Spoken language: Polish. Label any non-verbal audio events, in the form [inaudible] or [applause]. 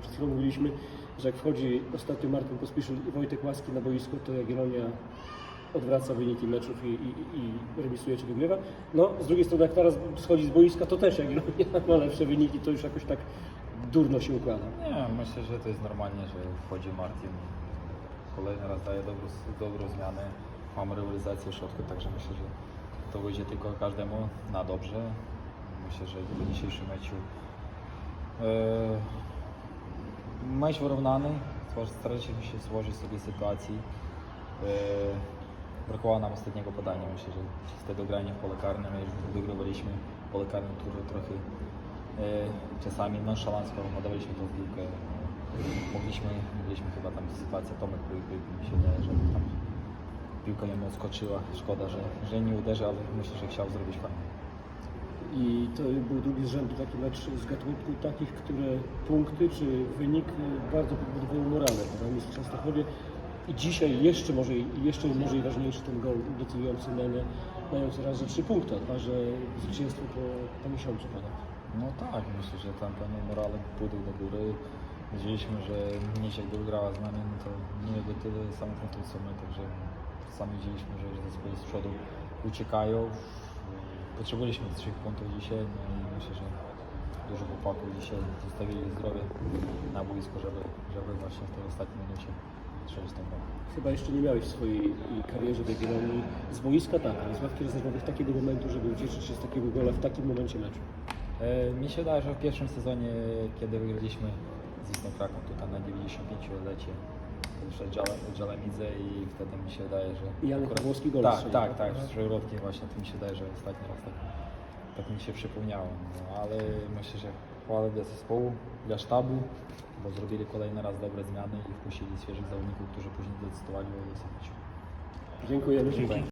Przed chwilą mówiliśmy, że jak wchodzi ostatnio Martin Pospieszul i Wojtek Łaski na boisko, to Jagiellonia odwraca wyniki meczów i, i, i remisuje czy wygrywa. No, z drugiej strony, jak teraz schodzi z boiska, to też Jagiellonia ma [laughs] lepsze wyniki, to już jakoś tak durno się układa. Nie, myślę, że to jest normalnie, że wchodzi Martin. Kolejny raz daje dobrą, dobrą zmianę. Mamy rywalizację w środku, także myślę, że to wyjdzie tylko każdemu na dobrze. Myślę, że w dzisiejszym meczu e, mecz wyrównany. Staraliśmy się stworzyć sobie sytuacji. E, brakowało nam ostatniego podania. Myślę, że wtedy granie w pole karne, my już wygrywaliśmy pole karne, które trochę e, czasami nonszalancko oddawaliśmy tą piłkę. Mogliśmy, mieliśmy chyba tam sytuację, Tomek był, mi się wydaje, że piłka jemu odskoczyła. Szkoda, że, że nie uderzy, ale myślę, że chciał zrobić fajnie. I to był drugi z rzędu taki mecz z gatunku takich, które punkty czy wynik y, bardzo podbudowały morale na Mistrz Częstochowie. I dzisiaj jeszcze może, jeszcze może i ważniejszy ten gol decydujący Nene, mający raz, że trzy punkty, a że zwycięstwo po, po miesiącu ponad. No tak, myślę, że tam ten morale pójdą do góry. Wiedzieliśmy, że Mniejsza jakby wygrała z nami, no to nie miałby tyle samych punktów co my, także sami widzieliśmy, że zespoły z przodu uciekają. Potrzebowaliśmy trzech punktów dzisiaj no i myślę, że dużo chłopaków dzisiaj zostawili zdrowie na boisku, żeby, żeby właśnie w tej ostatniej minucie strzelić ten gol. Chyba jeszcze nie miałeś w swojej karierze Jagiellonii z boiska tak, ale z ławki rezerwowych takiego momentu, żeby ucieszyć się z takiego gola w takim momencie meczu. E, Mi się wydaje, że w pierwszym sezonie, kiedy wygraliśmy z Wisną Kraków tutaj na 95-lecie, przed Dżalemidze i wtedy mi się wydaje, że... I Janek akurat- Pawłowski gol Tak, tak, tak? tak, z Żołrotkiem właśnie, to mi się wydaje, że ostatni raz tak, tak mi się przypomniało. No, ale myślę, że chwała dla zespołu, dla sztabu, bo zrobili kolejny raz dobre zmiany i wpuścili świeżych zawodników, którzy później decydowali o losowaniu. Dziękujemy. Dzięki.